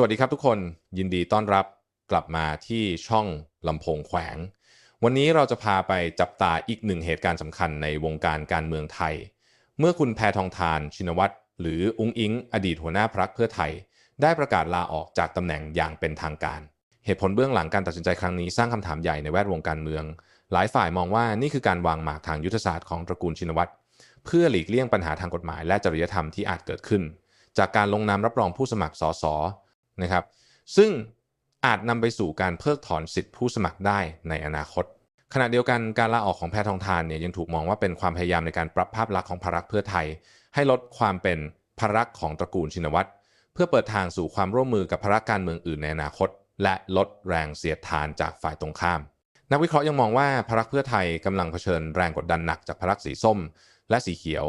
สวัสดีครับทุกคนยินดีต้อนรับกลับมาที่ช่องลำโพงแขวง วันนี้เราจะพาไปจับตาอีกหนึ่งเหตุการณ์สำคัญในวงการการเมืองไทย เมื่อคุณแพทองทานชินวัตรหรืออุ้งอิง อดีตหัวหน้าพรรคเพื่อไทย ได้ประกาศลาออกจากตำแหน่งอย่างเป็นทางการ เหตุผลเบื้องหลังการตัดสินใจครั้งนี้สร้างคำถามใหญ่ในแวดวงการเมือง หลายฝ่ายมองว่านี่คือการวางหมากทางยุทธศาสตร์ของตระกูลชินวัตรเพื่อหลีกเลี่ยงปัญหาทางกฎหมาย และจริยธรรมที่อาจเกิดขึ้น จากการลงนามรับรองผู้สมัครสส นะครับ ซึ่งอาจนำไปสู่การเพิกถอนสิทธิผู้สมัครได้ในอนาคต ขณะเดียวกันการลาออกของแพทองทานเนี่ยยังถูกมองว่าเป็นความพยายามในการปรับภาพลักษณ์ของพรรคเพื่อไทย ให้ลดความเป็นพรรคของตระกูลชินวัตรเพื่อเปิดทางสู่ความร่วมมือกับพรรคการเมืองอื่นในอนาคต และลดแรงเสียดทานจากฝ่ายตรงข้าม นักวิเคราะห์ยังมองว่าพรรคเพื่อไทยกำลังเผชิญแรงกดดันหนักจากพรรคสีส้ม และสีเขียว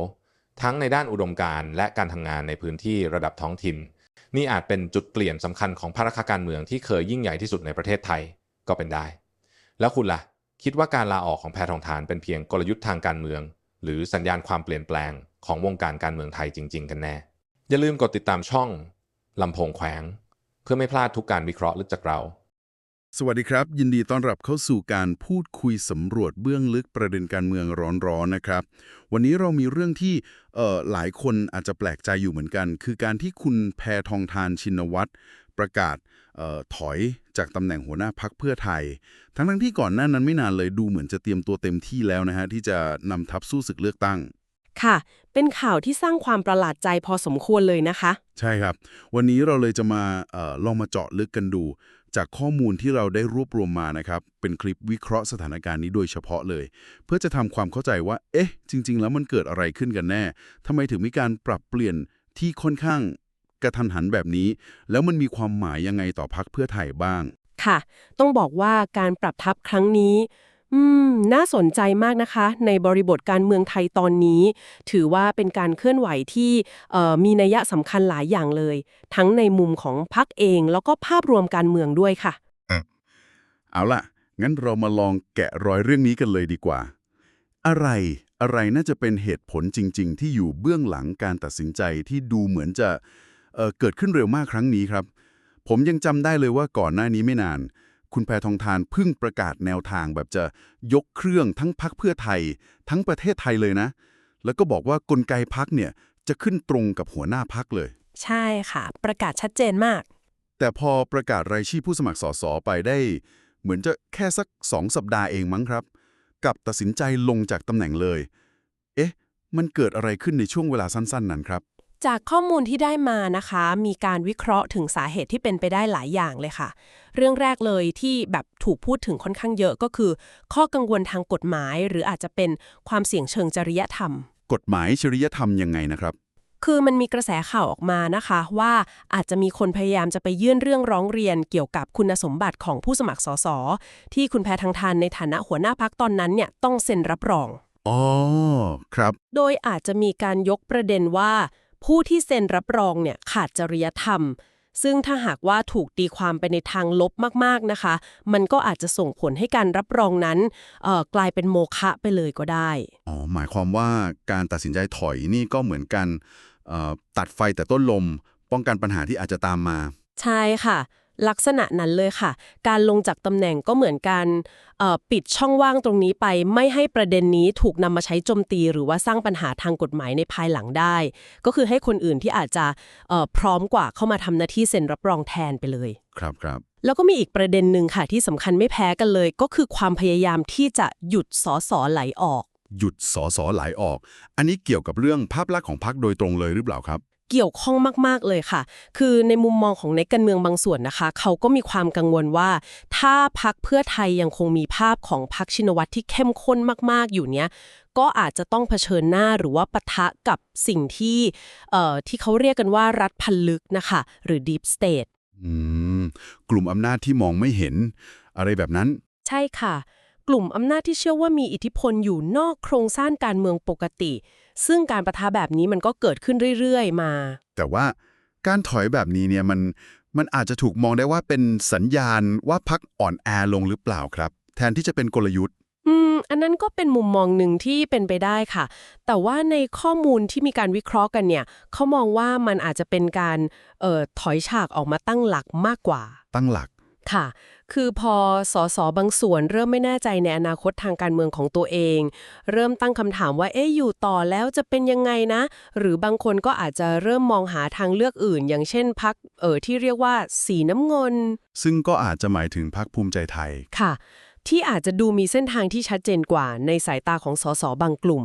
ทั้งในด้านอุดมการณ์และการทำงานในพื้นที่ระดับท้องถิ่น นี่อาจเป็นจุดเปลี่ยนสำคัญของภารคการเมืองที่เคยยิ่งใหญ่ที่สุดในประเทศไทยก็เป็นได้ แล้วคุณล่ะ คิดว่าการลาออกของแพทองทานเป็นเพียงกลยุทธ์ทางการเมือง หรือสัญญาณความเปลี่ยนแปลงของวงการการเมืองไทยจริง ๆ กันแน่ อย่าลืมกดติดตามช่องลำโพงแขวง เพื่อไม่พลาดทุกการวิเคราะห์ลึกจากเรา สวัสดีครับ ยินดีต้อนรับเข้าสู่การพูดคุยสำรวจเบื้องลึกประเด็นการเมืองร้อนๆนะครับ วันนี้เรามีเรื่องที่เอ่อหลายคนอาจจะแปลกใจอยู่เหมือนกัน คือการที่คุณแพทองทานชินวัตรประกาศเอ่อถอยจากตำแหน่งหัวหน้าพักเพื่อไทย ทั้งทั้งๆที่ก่อนหน้านั้นไม่นานเลยดูเหมือนจะเตรียมตัวเต็มที่แล้วนะฮะที่จะนำทัพสู้ศึกเลือกตั้ง ค่ะ เป็นข่าวที่สร้างความประหลาดใจพอสมควรเลยนะคะ ใช่ครับ วันนี้เราเลยจะมาเออลองมาเจาะลึกกันดู จากข้อมูลที่เราได้รวบรวมมานะครับ เป็นคลิปวิเคราะห์สถานการณ์นี้โดยเฉพาะเลย เพื่อจะทำความเข้าใจว่า เอ๊ะ จริง ๆ แล้วมันเกิดอะไรขึ้นกันแน่ทำไมถึงมีการปรับเปลี่ยนที่ค่อนข้างกระทันหันแบบนี้ แล้วมันมีความหมายยังไงต่อพักเพื่อไทยบ้าง ค่ะ ต้องบอกว่าการปรับทับครั้งนี้ อืม น่าสนใจมากนะคะ ในบริบทการเมืองไทยตอนนี้ ถือว่าเป็นการเคลื่อนไหวที่มีนัยสำคัญหลายอย่างเลย ทั้งในมุมของพักเอง แล้วก็ภาพรวมการเมืองด้วยค่ะ เอาล่ะ งั้นเรามาลองแกะรอยเรื่องนี้กันเลยดีกว่า อะไรอะไรน่าจะเป็นเหตุผลจริง ๆ ที่อยู่เบื้องหลังการตัดสินใจที่ดูเหมือนจะเเกิดขึ้นเร็วมากครั้งนี้ครับ ผมยังจำได้เลยว่าก่อนหน้านี้ไม่นาน คุณแพทองทานเพิ่งประกาศแนวทางแบบจะยกเครื่องทั้งพักเพื่อไทย ทั้งประเทศไทยเลยนะ แล้วก็บอกว่ากลไกพักเนี่ยจะขึ้นตรงกับหัวหน้าพักเลย ใช่ค่ะ ประกาศชัดเจนมาก แต่พอประกาศรายชื่อผู้สมัครสสไปได้ เหมือนจะแค่สักสองสัปดาห์เองมั้งครับ กับตัดสินใจลงจากตำแหน่งเลย เอ๊ะ มันเกิดอะไรขึ้นในช่วงเวลาสั้น ๆ นั้นครับ จากข้อมูลที่ได้มานะคะ มีการวิเคราะห์ถึงสาเหตุที่เป็นไปได้หลายอย่างเลยค่ะ เรื่องแรกเลยที่แบบถูกพูดถึงค่อนข้างเยอะก็คือ ข้อกังวลทางกฎหมาย หรืออาจจะเป็นความเสี่ยงเชิงจริยธรรม กฎหมายจริยธรรมยังไงนะครับ คือมันมีกระแสข่าวออกมานะคะ ว่าอาจจะมีคนพยายามจะไปยื่นเรื่องร้องเรียนเกี่ยวกับคุณสมบัติของผู้สมัครสสที่คุณแพทางทานในฐานะหัวหน้าพักตอนนั้นเนี่ยต้องเซ็นรับรองอ๋อครับ โดยอาจจะมีการยกประเด็นว่า ผู้ที่เซ็นรับรองเนี่ยขาดจริยธรรม ซึ่งถ้าหากว่าถูกตีความไปในทางลบมากๆนะคะ มันก็อาจจะส่งผลให้การรับรองนั้นเอ่อกลายเป็นโมฆะไปเลยก็ได้อ๋อหมายความว่าการตัดสินใจถอยนี่ก็เหมือนกันเอ่อตัดไฟแต่ต้นลม ป้องกันปัญหาที่อาจจะตามมา ใช่ค่ะ ลักษณะนั้นเลยค่ะ การลงจากตำแหน่งก็เหมือนการเอ่อปิดช่องว่างตรงนี้ไป ไม่ให้ประเด็นนี้ถูกนำมาใช้โจมตี หรือว่าสร้างปัญหาทางกฎหมายในภายหลังได้ ก็คือให้คนอื่นที่อาจจะเอ่อพร้อมกว่าเข้ามาทำหน้าที่เซ็นรับรองแทนไปเลย ครับครับแล้วก็มีอีกประเด็นหนึ่งค่ะที่สำคัญไม่แพ้กันเลย ก็คือความพยายามที่จะหยุดสอสอไหลออก หยุดสอสอไหลออก อันนี้เกี่ยวกับเรื่องภาพลักษณ์ของพรรคโดยตรงเลยหรือเปล่าครับ เกี่ยวข้องมากๆเลยค่ะ คือในมุมมองของในกการเมืองบางส่วนนะคะ เขาก็มีความกังวลว่า ถ้าพักเพื่อไทยยังคงมีภาพของพักชินวัตรที่เข้มข้นมากๆอยู่เนี้ยก็อาจจะต้องเผชิญหน้าหรือว่าปะทะกับสิ่งที่เอ่อที่เขาเรียกกันว่ารัฐพันลึกนะคะ หรือ Deep State อืมกลุ่มอำนาจที่มองไม่เห็น อะไรแบบนั้น ใช่ค่ะ กลุ่มอำนาจที่เชื่อว่ามีอิทธิพลอยู่นอกโครงสร้างการเมืองปกติ ซึ่งการประทะแบบนี้มันก็เกิดขึ้นเรื่อยๆ มา แต่ว่าการถอยแบบนี้เนี่ยมันมันอาจจะถูกมองได้ว่าเป็นสัญญาณว่าพักอ่อนแอลงหรือเปล่าครับ แทนที่จะเป็นกลยุทธ์ออืมอันนั้นก็เป็นมุมมองหนึ่งที่เป็นไปได้ค่ะ แต่ว่าในข้อมูลที่มีการวิเคราะห์กันเนี่ยเขามองว่ามันอาจจะเป็นการเอ่อถอยฉากออกมาตั้งหลักมากกว่า ตั้งหลักค่ะ คือพอสสบางส่วนเริ่มไม่แน่ใจในอนาคตทางการเมืองของตัวเอง เริ่มตั้งคำถามว่าเอ๊ะอยู่ต่อแล้วจะเป็นยังไงนะ หรือบางคนก็อาจจะเริ่มมองหาทางเลือกอื่น อย่างเช่นพักเอ่อที่เรียกว่าสีน้ำเงิน ซึ่งก็อาจจะหมายถึงพรรคภูมิใจไทยค่ะ ที่อาจจะดูมีเส้นทางที่ชัดเจนกว่าในสายตาของสสบางกลุ่ม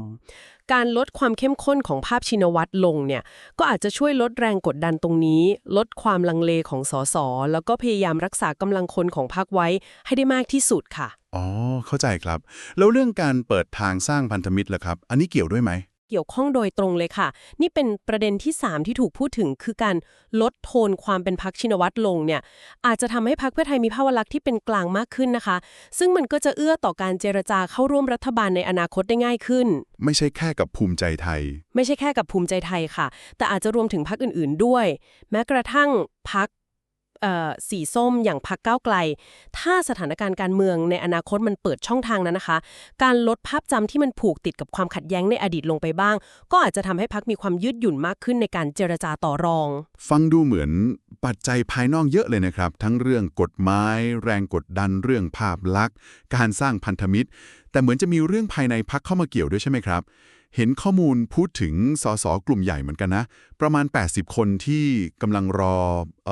การลดความเข้มข้นของภาพชินวัตรลงเนี่ยก็อาจจะช่วยลดแรงกดดันตรงนี้ ลดความลังเลของสสแล้วก็พยายามรักษากำลังคนของพรรคไว้ให้ได้มากที่สุดค่ะ อ๋อ เข้าใจครับ แล้วเรื่องการเปิดทางสร้างพันธมิตรล่ะครับ อันนี้เกี่ยวด้วยไหม เกี่ยวข้องโดยตรงเลยค่ะ นี่เป็นประเด็นที่ 3 ที่ถูกพูดถึงคือการลดโทนความเป็นพักชินวัตรลงเนี่ยอาจจะทำให้พักเพื่อไทยมีภาวลักษณ์ที่เป็นกลางมากขึ้นนะคะ ซึ่งมันก็จะเอื้อต่อการเจรจาเข้าร่วมรัฐบาลในอนาคตได้ง่ายขึ้น ไม่ใช่แค่กับภูมิใจไทย ไม่ใช่แค่กับภูมิใจไทยค่ะ แต่อาจจะรวมถึงพักอื่น ๆด้วย แม้กระทั่งพัก สีส้มอย่างพักก้าวไกล ถ้าสถานการณ์การเมืองในอนาคตมันเปิดช่องทางนั้นนะคะ การลดภาพจำที่มันผูกติดกับความขัดแย้งในอดีตลงไปบ้าง ก็อาจจะทำให้พักมีความยืดหยุ่นมากขึ้นในการเจรจาต่อรอง ฟังดูเหมือนปัจจัยภายนอกเยอะเลยนะครับ ทั้งเรื่องกฎหมายแรงกดดันเรื่องภาพลักษณ์ การสร้างพันธมิตร แต่เหมือนจะมีเรื่องภายในพักเข้ามาเกี่ยวด้วยใช่ไหมครับเห็นข้อมูลพูดถึงสสกลุ่มใหญ่เหมือนกันนะ ประมาณ 80 คนที่กำลังรออ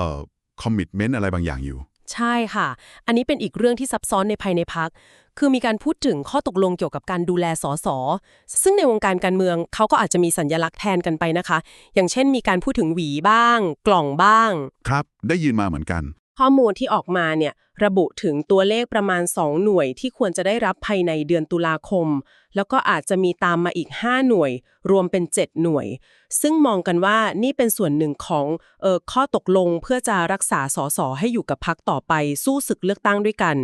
คอมมิชเมนต์อะไรบางอย่างอยู่ ใช่ค่ะ อันนี้เป็นอีกเรื่องที่ซับซ้อนในภายในพัก คือมีการพูดถึงข้อตกลงเกี่ยวกับการดูแลสส ซึ่งในวงการการเมืองเขาก็อาจจะมีสัญญลักษณ์แทนกันไปนะคะ อย่างเช่นมีการพูดถึงหวีบ้าง กล่องบ้าง ครับ ได้ยินมาเหมือนกัน ข้อมูลที่ออกมาเนี่ยระบุถึงตัวเลขประมาณ 2 หน่วยที่ควรจะได้รับภายในเดือนตุลาคม แล้วก็อาจจะมีตามมาอีก 5 หน่วย รวมเป็น 7 หน่วย ซึ่งมองกันว่านี่เป็นส่วนหนึ่งของเออข้อตกลงเพื่อจะรักษาสสให้อยู่กับพักต่อไปสู้ศึกเลือกตั้งด้วยกัน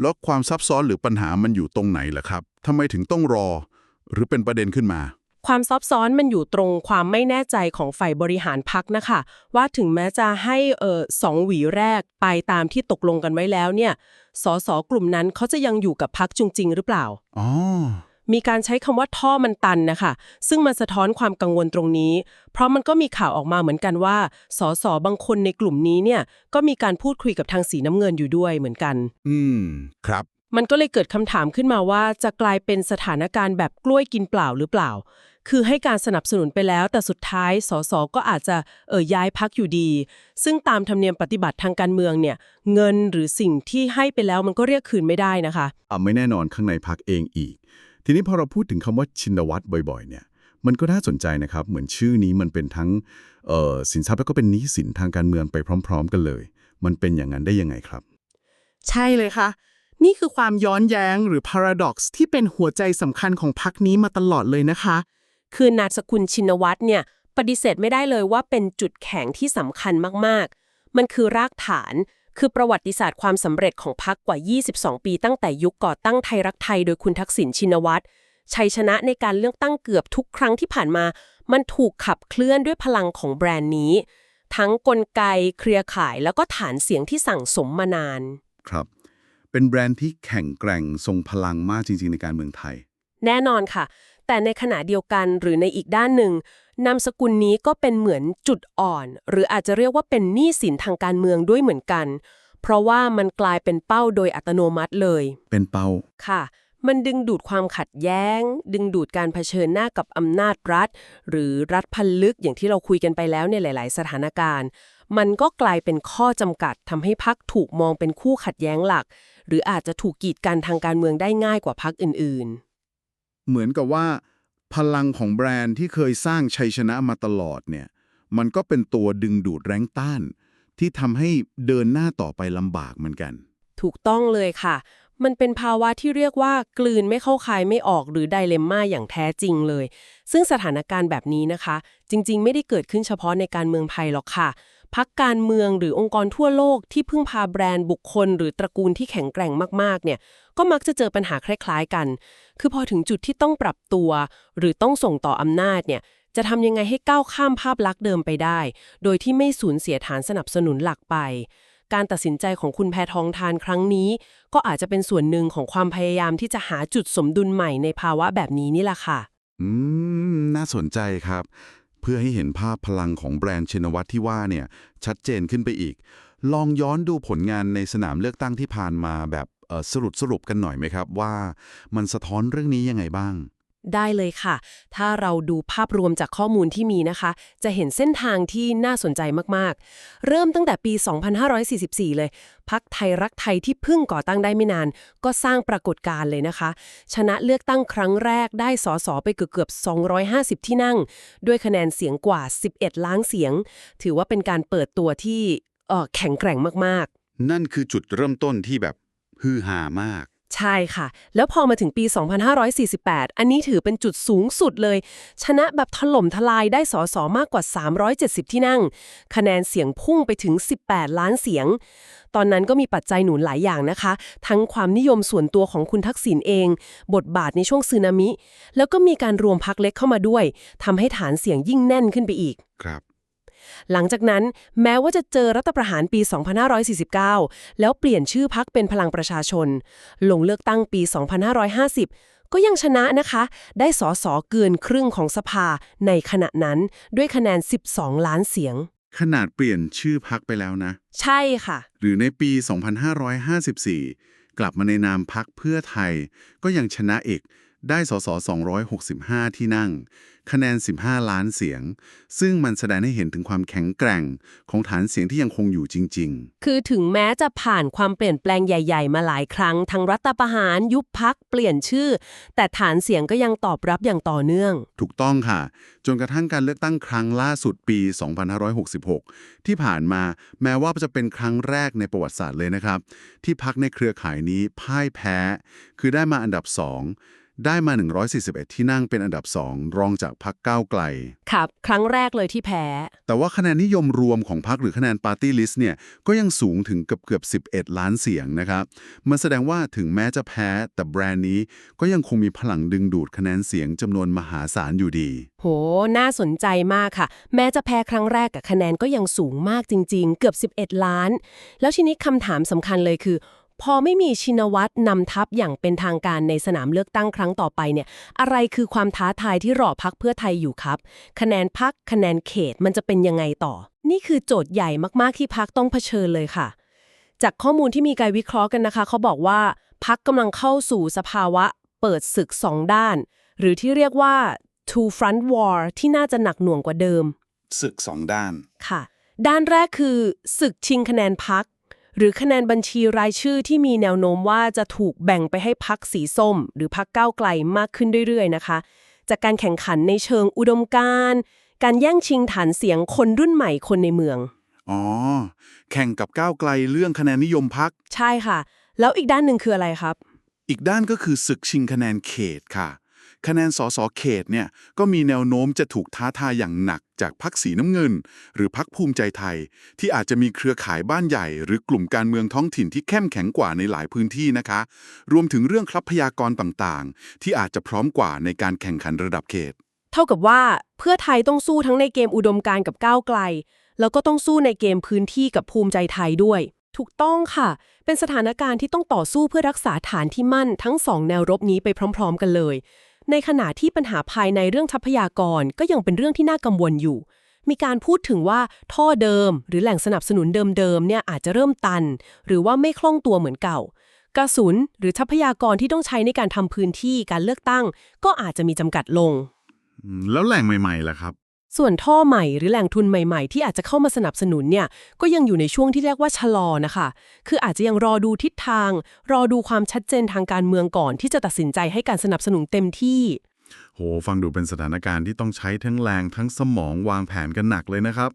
แล้วความซับซ้อนหรือปัญหามันอยู่ตรงไหนล่ะครับทำไมถึงต้องรอ หรือเป็นประเด็นขึ้นมา ความซับซ้อนมันอยู่ตรงความไม่แน่ใจของฝ่ายบริหารพักนะคะ ว่าถึงแม้จะให้เออสองหวีแรกไปตามที่ตกลงกันไว้แล้วเนี่ยสสกลุ่มนั้นเขาจะยังอยู่กับพักจริง ๆ หรือเปล่าอ๋อมีการใช้คำว่าท่อมันตันนะคะ ซึ่งมันสะท้อนความกังวลตรงนี้ เพราะมันก็มีข่าวออกมาเหมือนกันว่าสสบางคนในกลุ่มนี้เนี่ยก็มีการพูดคุยกับทางสีน้ำเงินอยู่ด้วยเหมือนกัน อืม ครับ มันก็เลยเกิดคำถามขึ้นมาว่าจะกลายเป็นสถานการณ์แบบกล้วยกินเปล่าหรือเปล่า คือให้การสนับสนุนไปแล้ว แต่สุดท้ายสสก็อาจจะเอ่ยย้ายพักอยู่ดี ซึ่งตามธรรมเนียมปฏิบัติทางการเมืองเนี่ย เงินหรือสิ่งที่ให้ไปแล้วมันก็เรียกคืนไม่ได้นะคะอ่าไม่แน่นอนข้างในพักเองอีก ทีนี้พอเราพูดถึงคำว่าชินวัตรบ่อยๆ เนี่ย มันก็น่าสนใจนะครับ เหมือนชื่อนี้มันเป็นทั้งเอ่อสินทรัพย์แล้วก็เป็นหนี้สินทางการเมืองไปพร้อม ๆ กันเลย มันเป็นอย่างนั้นได้ยังไงครับ ใช่เลยค่ะ นี่คือความย้อนแย้งหรือ paradox ที่เป็นหัวใจสำคัญของพักนี้มาตลอดเลยนะคะ คือนามสกุลชินวัตรเนี่ยปฏิเสธไม่ได้เลยว่าเป็นจุดแข็งที่สำคัญมากๆ มันคือรากฐาน คือประวัติศาสตร์ความสำเร็จของพรรคกว่า 22 ปีตั้งแต่ยุคก่อตั้งไทยรักไทยโดยคุณทักษิณชินวัตรชัยชนะในการเลือกตั้งเกือบทุกครั้งที่ผ่านมา มันถูกขับเคลื่อนด้วยพลังของแบรนด์นี้ ทั้งกลไกเครือข่ายแล้วก็ฐานเสียงที่สั่งสมมานาน ครับ เป็นแบรนด์ที่แข็งแกร่งทรงพลังมากจริง ๆ ในการเมืองไทย แน่นอนค่ะ แต่ในขณะเดียวกันหรือในอีกด้านหนึ่งนามสกุลนี้ก็เป็นเหมือนจุดอ่อน หรืออาจจะเรียกว่าเป็นหนี้สินทางการเมืองด้วยเหมือนกัน เพราะว่ามันกลายเป็นเป้าโดยอัตโนมัติเลย เป็นเป้าค่ะ มันดึงดูดความขัดแย้ง ดึงดูดการเผชิญหน้ากับอำนาจรัฐ หรือรัฐพันลึกอย่างที่เราคุยกันไปแล้วในหลาย ๆ สถานการณ์ มันก็กลายเป็นข้อจำกัดทำให้พักถูกมองเป็นคู่ขัดแย้งหลัก หรืออาจจะถูกกีดกันทางการเมืองได้ง่ายกว่าพักอื่นๆ เหมือนกับว่า พลังของแบรนด์ที่เคยสร้างชัยชนะมาตลอดเนี่ย มันก็เป็นตัวดึงดูดแรงต้าน ที่ทำให้เดินหน้าต่อไปลำบากเหมือนกัน ถูกต้องเลยค่ะ มันเป็นภาวะที่เรียกว่ากลืนไม่เข้าคายไม่ออกหรือไดเลมม่าอย่างแท้จริงเลย ซึ่งสถานการณ์แบบนี้นะคะ จริง ๆ ไม่ได้เกิดขึ้นเฉพาะในการเมืองไทยหรอกค่ะ พักการเมืองหรือองค์กรทั่วโลกที่พึ่งพาแบรนด์บุคคล หรือตระกูลที่แข็งแกร่งมากๆเนี่ยก็มักจะเจอปัญหาคล้ายๆกัน คือพอถึงจุดที่ต้องปรับตัว หรือต้องส่งต่ออำนาจเนี่ยจะทำยังไงให้ก้าวข้ามภาพลักษณ์เดิมไปได้ โดยที่ไม่สูญเสียฐานสนับสนุนหลักไป การตัดสินใจของคุณแพทองทานครั้งนี้ ก็อาจจะเป็นส่วนหนึ่งของความพยายามที่จะหาจุดสมดุลใหม่ในภาวะแบบนี้นี่แหละค่ะ อืม น่าสนใจครับ พื่อให้เห็นภาพพลังของแบรนด์ชินวัตรที่ว่าเนี่ยชัดเจนขึ้นไปอีก ลองย้อนดูผลงานในสนามเลือกตั้งที่ผ่านมาแบบสรุปสรุปกันหน่อยไหมครับว่ามันสะท้อนเรื่องนี้ยังไงบ้าง ได้เลยค่ะ ถ้าเราดูภาพรวมจากข้อมูลที่มีนะคะ จะเห็นเส้นทางที่น่าสนใจมากๆ เริ่มตั้งแต่ปี 2544 เลย พักไทยรักไทยที่เพิ่งก่อตั้งได้ไม่นาน ก็สร้างปรากฏการณ์เลยนะคะ ชนะเลือกตั้งครั้งแรกได้สสไปเกือบๆ250 ที่นั่ง ด้วยคะแนนเสียงกว่า 11 ล้านเสียง ถือว่าเป็นการเปิดตัวที่แข็งแกร่งมากๆ นั่นคือจุดเริ่มต้นที่แบบฮือฮามาก ใช่ค่ะ แล้วพอมาถึงปี 2548 อันนี้ถือเป็นจุดสูงสุดเลย ชนะแบบถล่มทลายได้สอสอมากกว่า 370 ที่นั่ง คะแนนเสียงพุ่งไปถึง 18 ล้านเสียง ตอนนั้นก็มีปัจจัยหนุนหลายอย่างนะคะ ทั้งความนิยมส่วนตัวของคุณทักษิณเอง บทบาทในช่วงสึนามิ แล้วก็มีการรวมพักเล็กเข้ามาด้วยทำให้ฐานเสียงยิ่งแน่นขึ้นไปอีก ครับ หลังจากนั้นแม้ว่าจะเจอรัฐประหารปี 2549 แล้วเปลี่ยนชื่อพักเป็นพลังประชาชน ลงเลือกตั้งปี 2550 ก็ยังชนะนะคะ ได้สอสอเกินครึ่งของสภาในขณะนั้นด้วยคะแนน 12 ล้านเสียง ขนาดเปลี่ยนชื่อพักไปแล้วนะ ใช่ค่ะ หรือในปี 2554 กลับมาในนามพักเพื่อไทย ก็ยังชนะอีกได้สส265 ที่นั่ง คะแนน 15 ล้านเสียง ซึ่งมันแสดงให้เห็นถึงความแข็งแกร่งของฐานเสียงที่ยังคงอยู่จริงคือถึงแม้จะผ่านความเปลี่ยนแปลงใหญ่ ๆ มาหลายครั้ง ทั้งรัฐประหาร ยุบพักเปลี่ยนชื่อ แต่ฐานเสียงก็ยังตอบรับอย่างต่อเนื่องๆถูกต้องค่ะ จนกระทั่งการเลือกตั้งครั้งล่าสุดปี 2566 ที่ผ่านมาแม้ว่าจะเป็นครั้งแรกในประวัติศาสตร์เลยนะครับ ที่พักในเครือข่ายนี้พ่ายแพ้ คือได้มาอันดับ2 ได้มา 141 ที่นั่งเป็นอันดับ 2 รองจากพักก้าวไกล ครับ ครั้งแรกเลยที่แพ้ แต่ว่าคะแนนนิยมรวมของพรรคหรือคะแนนปาร์ตี้ลิสต์เนี่ย ก็ยังสูงถึงเกือบเกือบ 11 ล้านเสียงนะครับ มันแสดงว่าถึงแม้จะแพ้ แต่แบรนด์นี้ก็ยังคงมีพลังดึงดูดคะแนนเสียงจำนวนมหาศาลอยู่ดี โห น่าสนใจมากค่ะ แม้จะแพ้ครั้งแรกกับคะแนนก็ยังสูงมากจริง ๆ เกือบ 11 ล้าน แล้วทีนี้คำถามสำคัญเลยคือ พอไม่มีชินวัตรนำทัพอย่างเป็นทางการในสนามเลือกตั้งครั้งต่อไปเนี่ย อะไรคือความท้าทายที่รอพักเพื่อไทยอยู่ครับ คะแนนพักคะแนนเขตมันจะเป็นยังไงต่อ นี่คือโจทย์ใหญ่มากๆที่พักต้องเผชิญเลยค่ะ จากข้อมูลที่มีการวิเคราะห์กันนะคะ เขาบอกว่าพักกำลังเข้าสู่สภาวะเปิดศึกสองด้าน หรือที่เรียกว่า two front war ที่น่าจะหนักหน่วงกว่าเดิมศึกสองด้านค่ะ ด้านแรกคือศึกชิงคะแนนพัก หรือคะแนนบัญชีรายชื่อที่มีแนวโน้มว่าจะถูกแบ่งไปให้พักสีส้ม หรือพักก้าวไกลมากขึ้นเรื่อยๆนะคะ จากการแข่งขันในเชิงอุดมการณ์การแย่งชิงฐานเสียงคนรุ่นใหม่คนในเมือง อ๋อ แข่งกับก้าวไกลเรื่องคะแนนนิยมพัก ใช่ค่ะ แล้วอีกด้านหนึ่งคืออะไรครับ อีกด้านก็คือศึกชิงคะแนนเขตค่ะ คะแนนสสเขตเนี่ยก็มีแนวโน้มจะถูกท้าทายอย่างหนักจากพักสีน้ำเงิน หรือพักภูมิใจไทย ที่อาจจะมีเครือข่ายบ้านใหญ่ หรือกลุ่มการเมืองท้องถิ่นที่เข้มแข็งกว่าในหลายพื้นที่นะคะ รวมถึงเรื่องทรัพยากรต่างๆ ที่อาจจะพร้อมกว่าในการแข่งขันระดับเขต เท่ากับว่าเพื่อไทยต้องสู้ทั้งในเกมอุดมการณ์กับก้าวไกล แล้วก็ต้องสู้ในเกมพื้นที่กับภูมิใจไทยด้วยถูกต้องค่ะ เป็นสถานการณ์ที่ต้องต่อสู้เพื่อรักษาฐานที่มั่นทั้งสองแนวรบนี้ไปพร้อม ๆ กันเลย ในขณะที่ปัญหาภายในเรื่องทรัพยากรก็ยังเป็นเรื่องที่น่ากังวลอยู่ มีการพูดถึงว่าท่อเดิม หรือแหล่งสนับสนุนเดิมๆเนี่ยอาจจะเริ่มตัน หรือว่าไม่คล่องตัวเหมือนเก่า กระสุนหรือทรัพยากรที่ต้องใช้ในการทำพื้นที่การเลือกตั้ง ก็อาจจะมีจำกัดลง แล้วแหล่งใหม่ๆล่ะครับ ส่วนท่อใหม่หรือแหล่งทุนใหม่ๆ ที่อาจจะเข้ามาสนับสนุนเนี่ยก็ยังอยู่ในช่วงที่เรียกว่าชะลอนะคะ คืออาจจะยังรอดูทิศทาง รอดูความชัดเจนทางการเมืองก่อน ที่จะตัดสินใจให้การสนับสนุนเต็มที่ โห ฟังดูเป็นสถานการณ์ที่ต้องใช้ทั้งแรงทั้งสมองวางแผนกันหนักเลยนะครับ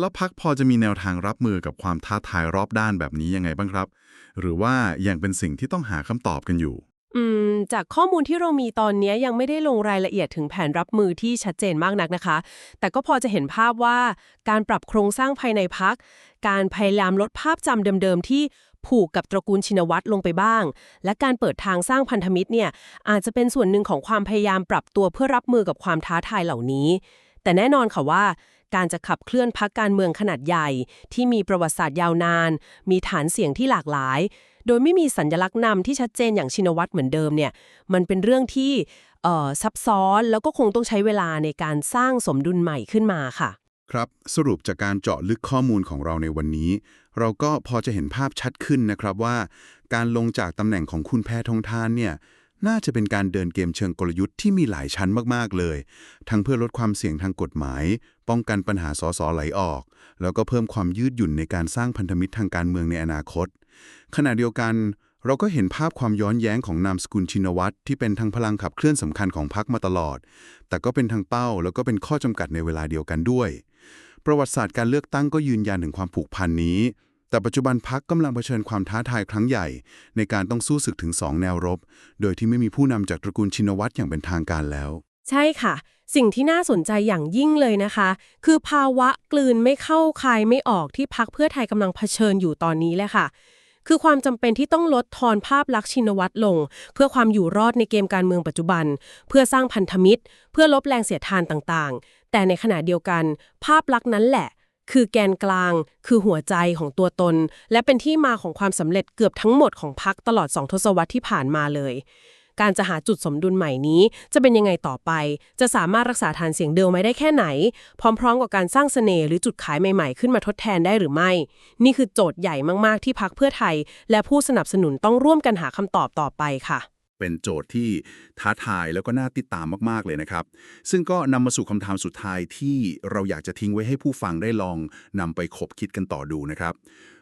แล้วพักพอจะมีแนวทางรับมือกับความท้าทายรอบด้านแบบนี้ยังไงบ้างครับ หรือว่ายังเป็นสิ่งที่ต้องหาคำตอบกันอยู่ อืม จากข้อมูลที่เรามีตอนนี้ยังไม่ได้ลงรายละเอียดถึงแผนรับมือที่ชัดเจนมากนักนะคะ แต่ก็พอจะเห็นภาพว่าการปรับโครงสร้างภายในพัก การพยายามลดภาพจำเดิมๆ ที่ผูกกับตระกูลชินวัตรลงไปบ้าง และการเปิดทางสร้างพันธมิตรเนี่ยอาจจะเป็นส่วนหนึ่งของความพยายามปรับตัวเพื่อรับมือกับความท้าทายเหล่านี้ แต่แน่นอนค่ะว่าการจะขับเคลื่อนพักการเมืองขนาดใหญ่ ที่มีประวัติศาสตร์ยาวนาน มีฐานเสียงที่หลากหลาย โดยไม่มีสัญลักษณ์นำที่ชัดเจนอย่างชินวัตรเหมือนเดิมเนี่ยมันเป็นเรื่องที่ซับซ้อนแล้วก็คงต้องใช้เวลาในการสร้างสมดุลใหม่ขึ้นมาค่ะ ครับสรุปจากการเจาะลึกข้อมูลของเราในวันนี้ เราก็พอจะเห็นภาพชัดขึ้นนะครับว่า การลงจากตำแหน่งของคุณแพทองทานเนี่ยน่าจะเป็นการเดินเกมเชิงกลยุทธ์ที่มีหลายชั้นมากๆเลย ทั้งเพื่อลดความเสี่ยงทางกฎหมาย ป้องกันปัญหาสอสอไหลออก แล้วก็เพิ่มความยืดหยุ่นในการสร้างพันธมิตรทางการเมืองในอนาคต ขณะเดียวกัน เราก็เห็นภาพความย้อนแย้งของนามสกุลชินวัตรที่เป็นทั้งพลังขับเคลื่อนสำคัญของพรรคมาตลอด แต่ก็เป็นทั้งเป้าแล้วก็เป็นข้อจำกัดในเวลาเดียวกันด้วย ประวัติศาสตร์การเลือกตั้งก็ยืนยันถึงความผูกพันนี้ แต่ปัจจุบันพักกำลังเผชิญความท้าทายครั้งใหญ่ ในการต้องสู้ศึกถึง2แนวรบ โดยที่ไม่มีผู้นำจากตระกูลชินวัตรอย่างเป็นทางการแล้วใช่ค่ะ สิ่งที่น่าสนใจอย่างยิ่งเลยนะคะ คือภาวะกลืนไม่เข้าคายไม่ออกที่พักเพื่อไทยกำลังเผชิญอยู่ตอนนี้แหละค่ะ คือความจำเป็นที่ต้องลดทอนภาพลักษณ์ชินวัตรลง เพื่อความอยู่รอดในเกมการเมืองปัจจุบัน เพื่อสร้างพันธมิตร เพื่อลบแรงเสียดทานต่างๆ แต่ในขณะเดียวกัน ภาพลักษณ์นั้นแหละ คือแกนกลาง คือหัวใจของตัวตน และเป็นที่มาของความสำเร็จเกือบทั้งหมดของพักตลอดสองทศวรรษที่ผ่านมาเลย การจะหาจุดสมดุลใหม่นี้ จะเป็นยังไงต่อไป จะสามารถรักษาฐานเสียงเดิมไว้ได้แค่ไหน พร้อมๆ กับการสร้างเสน่ห์หรือจุดขายใหม่ๆ ขึ้นมาทดแทนได้หรือไม่ นี่คือโจทย์ใหญ่มากๆที่พักเพื่อไทย และผู้สนับสนุนต้องร่วมกันหาคำตอบต่อไปค่ะเป็นโจทย์ที่ท้าทายแล้วก็น่าติดตามมาก ๆ เลยนะครับ ซึ่งก็นำมาสู่คำถามสุดท้ายที่เราอยากจะทิ้งไว้ให้ผู้ฟังได้ลองนำไปคบคิดกันต่อดูนะครับ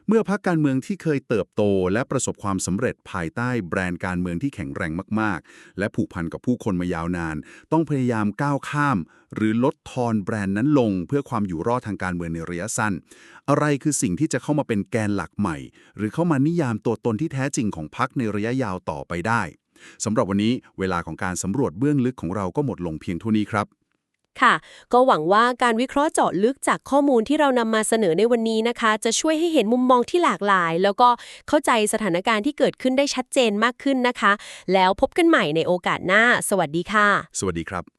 เมื่อพักการเมืองที่เคยเติบโต และประสบความสำเร็จภายใต้แบรนด์การเมืองที่แข็งแรงมาก ๆ และผูกพันกับผู้คนมายาวนาน ต้องพยายามก้าวข้าม หรือลดทอนแบรนด์นั้นลง เพื่อความอยู่รอดทางการเมืองในระยะสั้น อะไรคือสิ่งที่จะเข้ามาเป็นแกนหลักใหม่ หรือเข้ามานิยามตัวตนที่แท้จริงของพักในระยะยาวต่อไปได้สำหรับวันนี้เวลาของการสำรวจเบื้องลึกของเราก็หมดลงเพียงเท่านี้ครับ ค่ะ ก็หวังว่าการวิเคราะห์เจาะลึกจากข้อมูลที่เรานำมาเสนอในวันนี้นะคะ จะช่วยให้เห็นมุมมองที่หลากหลาย แล้วก็เข้าใจสถานการณ์ที่เกิดขึ้นได้ชัดเจนมากขึ้นนะคะ แล้วพบกันใหม่ในโอกาสหน้า สวัสดีค่ะ สวัสดีครับ